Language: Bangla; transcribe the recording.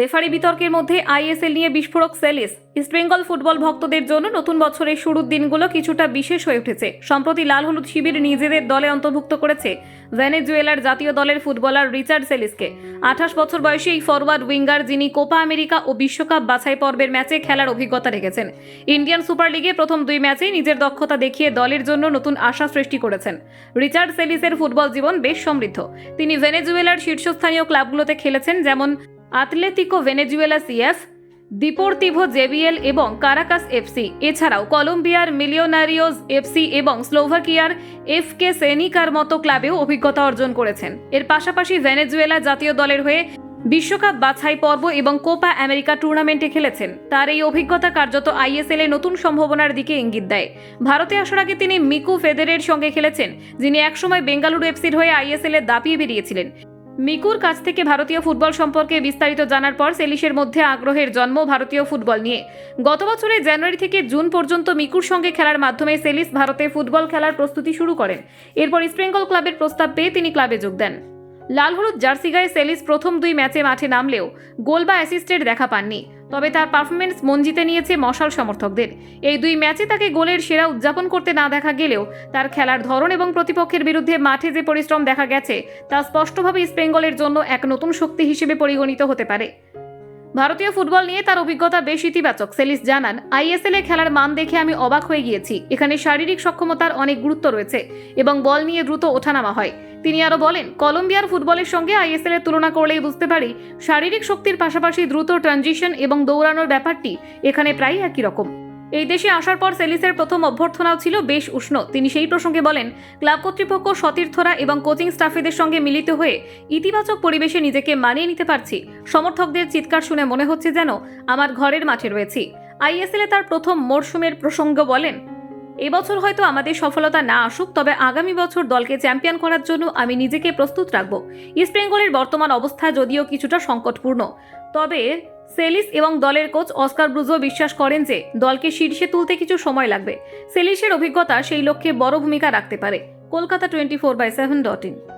রেফারি বিতর্কের মধ্যে আইএসএল নিয়ে বিস্ফোরক সেলিস। ইস্টবেঙ্গল ফুটবল ভক্তদের জন্য নতুন বছরের শুরুর দিনগুলো কিছুটা বিশেষ হয়ে উঠেছে। সম্প্রতি লাল হলুদ শিবির নিজেদের দলে অন্তর্ভুক্ত করেছে ভেনেজুয়েলার জাতীয় দলের ফুটবলার রিচার্ড সেলিসকে। আঠাশ বছর বয়সী এই ফরওয়ার্ড উইঙ্গার যিনি কোপা আমেরিকা ও বিশ্বকাপ বাছাই পর্বের ম্যাচে খেলার অভিজ্ঞতা রেখেছেন। ইন্ডিয়ান সুপার লিগে প্রথম দুই ম্যাচেই নিজের দক্ষতা দেখিয়ে দলের জন্য নতুন আশা সৃষ্টি করেছেন। রিচার্ড সেলিসের ফুটবল জীবন বেশ সমৃদ্ধ। তিনি ভেনেজুয়েলার শীর্ষস্থানীয় ক্লাবগুলোতে খেলেছেন, যেমন Atletico Venezuela CF Deportivo JBL এবং কারাকাস এফসি, এছাড়াও কলম্বিয়ার মিলিওনারিওস এফসি এবং স্লোভাকিয়ার এফকে সেনিকার মতো ক্লাবেও অভিজ্ঞতা অর্জন করেছেন। এর পাশাপাশি ভেনেজুয়েলা জাতীয় দলের হয়ে বিশ্বকাপ বাছাই পর্ব এবং কোপা আমেরিকা টুর্নামেন্টে খেলেছেন। তার এই অভিজ্ঞতা কার্যত আইএসএল এ নতুন সম্ভাবনার দিকে ইঙ্গিত দেয়। ভারতে আসার আগে তিনি মিকু ফেদেরের সঙ্গে খেলেছেন, যিনি একসময় বেঙ্গালুরু এফসির হয়ে আইএসএল এ দাপিয়ে বেরিয়েছিলেন। মিকুর কাছ থেকে ভারতীয় ফুটবল সম্পর্কে বিস্তারিত জানার পর সেলিসের মধ্যে আগ্রহের জন্ম ভারতীয় ফুটবল নিয়ে। গত বছরের জানুয়ারি থেকে জুন পর্যন্ত মিকুর সঙ্গে খেলার মাধ্যমে সেলিস ভারতে ফুটবল খেলার প্রস্তুতি শুরু করেন। এরপর ইস্টবেঙ্গল ক্লাবের প্রস্তাব পেয়ে তিনি ক্লাবে যোগ দেন। লাল হলুদ জার্সি গায়ে সেলিস প্রথম দুই ম্যাচে মাঠে নামলেও গোল বা অ্যাসিস্টের দেখা পাননি। তবে তার পারফরমেন্স মন জিতে নিয়েছে মশাল সমর্থকদের। এই দুই ম্যাচে তাকে গোলের সেরা উদযাপন করতে না দেখা গেলেও তার খেলার ধরন এবং প্রতিপক্ষের বিরুদ্ধে মাঠে যে পরিশ্রম দেখা গেছে, তা স্পষ্টভাবে ইস্টবেঙ্গলের জন্য এক নতুন শক্তি হিসেবে পরিগণিত হতে পারে। ভারতীয় ফুটবল নিয়ে তার অভিজ্ঞতা বেশ ইতিবাচক, সেলিস জানান। আইএসএল এ খেলার মান দেখে আমি অবাক হয়ে গিয়েছি। এখানে শারীরিক সক্ষমতার অনেক গুরুত্ব রয়েছে এবং বল নিয়ে দ্রুত ওঠানামা হয়। তিনি আরও বলেন, কলম্বিয়ার ফুটবলের সঙ্গে আইএসএল এর তুলনা করলেই বুঝতে পারি, শারীরিক শক্তির পাশাপাশি দ্রুত ট্রানজিশন এবং দৌড়ানোর ব্যাপারটি এখানে প্রায় একই রকম। এই দেশে আসার পর সেলিসের প্রথম অভ্যর্থনাও ছিল বেশ উষ্ণ। তিনি সেই প্রসঙ্গে বলেন, ক্লাব কর্তৃপক্ষ, সতীর্থরা এবং কোচিং স্টাফেদের সঙ্গে মিলিত হয়ে ইতিবাচক পরিবেশে নিজেকে মানিয়ে নিতে পারছি। সমর্থকদের চিৎকার শুনে মনে হচ্ছে যেন আমার ঘরের মাঠে রয়েছি। আইএসএল তার প্রথম মরশুমের প্রসঙ্গ বলেন, এবছর হয়তো আমাদের সফলতা না আসুক, তবে আগামী বছর দলকে চ্যাম্পিয়ন করার জন্য আমি নিজেকে প্রস্তুত রাখব। ইস্টবেঙ্গলের বর্তমান অবস্থা যদিও কিছুটা সংকটপূর্ণ, তবে সেলিস এবং দলের কোচ অস্কার ব্রুজো বিশ্বাস করেন যে দলকে শীর্ষে তুলতে কিছু সময় লাগবে। সেলিসের অভিজ্ঞতা সেই লক্ষ্যে বড় ভূমিকা রাখতে পারে। Kolkata twenty four by seven dot in.